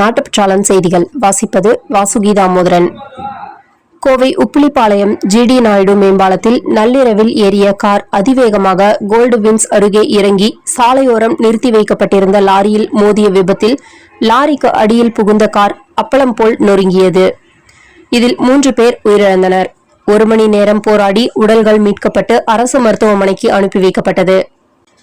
நாட்டுப்பற்றாளன் செய்திகள். வாசிப்பது வாசுகி தாமோதரன் கோவை உப்பிலிப்பாளையம் ஜிடி நாயுடு மேம்பாலத்தில் நள்ளிரவில் ஏறிய கார் அதிவேகமாக கோல்டு வின்ஸ் அருகே இறங்கி சாலையோரம் நிறுத்தி வைக்கப்பட்டிருந்த லாரியில் மோதிய விபத்தில் லாரிக்கு அடியில் புகுந்த கார் அப்பளம் போல் நொறுங்கியது. இதில் மூன்று பேர் உயிரிழந்தனர். ஒரு மணி நேரம் போராடி உடல்கள் மீட்கப்பட்டு அரசு மருத்துவமனைக்கு அனுப்பி வைக்கப்பட்டது.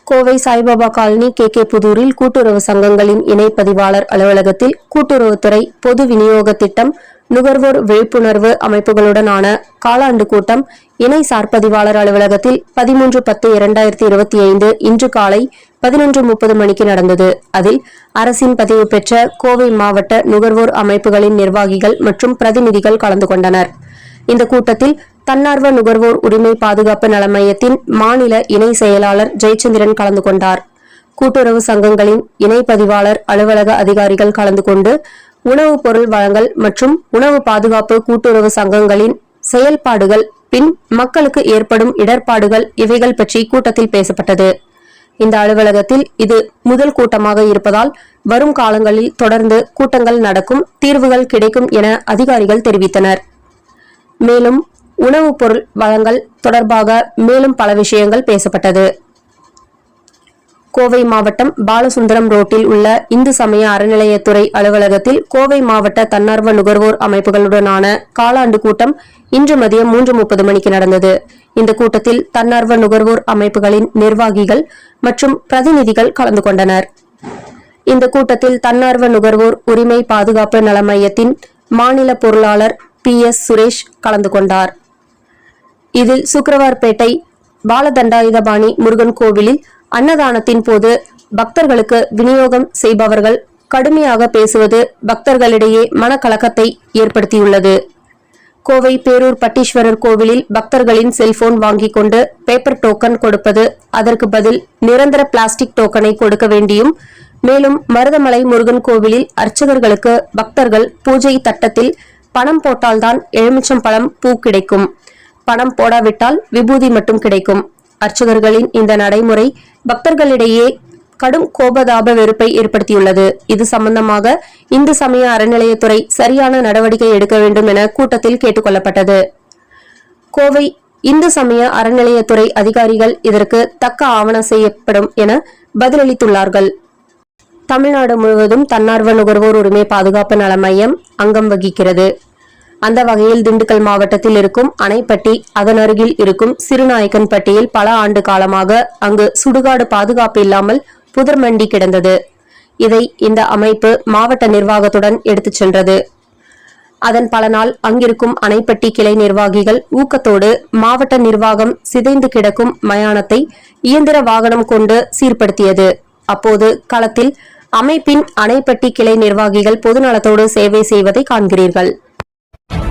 Kovai Saibaba colony K. K. புதூரில் கூட்டுறவு சங்கங்களின் இணை பதிவாளர் அலுவலகத்தில் கூட்டுறவுத்துறை பொது விநியோக திட்டம் நுகர்வோர் விழிப்புணர்வு அமைப்புகளுடனான காலாண்டு கூட்டம் இணை சார்பதிவாளர் அலுவலகத்தில் பதிமூன்று பத்து இரண்டாயிரத்தி இருபத்தி ஐந்து இன்று காலை பதினொன்று முப்பது மணிக்கு நடந்தது. அதில் அரசின் பதிவு பெற்ற கோவை மாவட்ட நுகர்வோர் அமைப்புகளின் நிர்வாகிகள் மற்றும் பிரதிநிதிகள் கலந்து கொண்டனர். இந்த கூட்டத்தில் தன்னார்வ நுகர்வோர் உரிமை பாதுகாப்பு நல மையத்தின் மாநில இணை செயலாளர் ஜெயச்சந்திரன் கலந்து கொண்டார். கூட்டுறவு சங்கங்களின் இணை பதிவாளர் அலுவலக அதிகாரிகள் கலந்து கொண்டு உணவுப் பொருள் வழங்கல் மற்றும் உணவு பாதுகாப்பு கூட்டுறவு சங்கங்களின் செயல்பாடுகள் பின் மக்களுக்கு ஏற்படும் இடர்பாடுகள் இவைகள் பற்றி கூட்டத்தில் பேசப்பட்டது. இந்த அலுவலகத்தில் இது முதல் கூட்டமாக இருப்பதால் வரும் காலங்களில் தொடர்ந்து கூட்டங்கள் நடக்கும் தீர்வுகள் கிடைக்கும் என அதிகாரிகள் தெரிவித்தனர். மேலும் உணவுப் பொருள் வழங்கல் தொடர்பாக மேலும் பல விஷயங்கள் பேசப்பட்டது. கோவை மாவட்டம் பாலசுந்தரம் ரோட்டில் உள்ள இந்து சமய அறநிலையத்துறை அலுவலகத்தில் கோவை மாவட்ட தன்னார்வ நுகர்வோர் அமைப்புகளுடனான காலாண்டு கூட்டம் இன்று மதியம் மூன்று முப்பது மணிக்கு நடந்தது. இந்த கூட்டத்தில் தன்னார்வ நுகர்வோர் அமைப்புகளின் நிர்வாகிகள் மற்றும் பிரதிநிதிகள் கலந்து கொண்டனர். இந்த கூட்டத்தில் தன்னார்வ நுகர்வோர் உரிமை பாதுகாப்பு நல மையத்தின் மாநில பொருளாளர் பி எஸ் சுரேஷ் கலந்து கொண்டார். இதில் சுக்கரவார்பேட்டை பாலதண்டாயுதபாணி முருகன் கோவிலில் அன்னதானத்தின் போது பக்தர்களுக்கு விநியோகம் செய்பவர்கள் கடுமையாக பேசுவது பக்தர்களிடையே மனக்கலக்கத்தை ஏற்படுத்தியுள்ளது. கோவை பேரூர் பட்டீஸ்வரர் கோவிலில் பக்தர்களின் செல்போன் வாங்கிக் கொண்டு பேப்பர் டோக்கன் கொடுப்பது அதற்கு பதில் நிரந்தர பிளாஸ்டிக் டோக்கனை கொடுக்க வேண்டியும் மேலும் மருதமலை முருகன் கோவிலில் அர்ச்சகர்களுக்கு பக்தர்கள் பூஜை தட்டத்தில் பணம் போட்டால்தான் எலுமிச்சம் பழம் பூ கிடைக்கும். பணம் போடாவிட்டால் விபூதி மட்டும் கிடைக்கும். அர்ச்சகர்களின் இந்த நடைமுறை பக்தர்களிடையே கடும் கோபதாப வெறுப்பை ஏற்படுத்தியுள்ளது. இது சம்பந்தமாக இந்து சமய அறநிலையத்துறை சரியான நடவடிக்கை எடுக்க வேண்டும் என கூட்டத்தில் கேட்டுக்கொள்ளப்பட்டது. கோவை இந்து சமய அறநிலையத்துறை அதிகாரிகள் இதற்கு தக்க ஆவணம் செய்யப்படும் என பதிலளித்துள்ளார்கள். தமிழ்நாடு முழுவதும் தன்னார்வ நுகர்வோர் உரிமை பாதுகாப்பு நல மையம் அங்கம் வகிக்கிறது. அந்த வகையில் திண்டுக்கல் மாவட்டத்தில் இருக்கும் அணைப்பட்டி அதன் அருகில் இருக்கும் சிறுநாயக்கன்பட்டியில் பல ஆண்டு காலமாக அங்கு சுடுகாடு பாதுகாப்பு இல்லாமல் புதர்மண்டி கிடந்தது. இதை இந்த அமைப்பு மாவட்ட நிர்வாகத்துடன் எடுத்துச் சென்றது. அதன் பலனால் அங்கிருக்கும் அணைப்பட்டி கிளை நிர்வாகிகள் ஊக்கத்தோடு மாவட்ட நிர்வாகம் சிதைந்து கிடக்கும் மயானத்தை இயந்திர வாகனம் கொண்டு சீர்படுத்தியது. அப்போது களத்தில் அமைப்பின் அணைப்பட்டி கிளை நிர்வாகிகள் பொதுநலத்தோடு சேவை செய்வதை காண்கிறீர்கள்.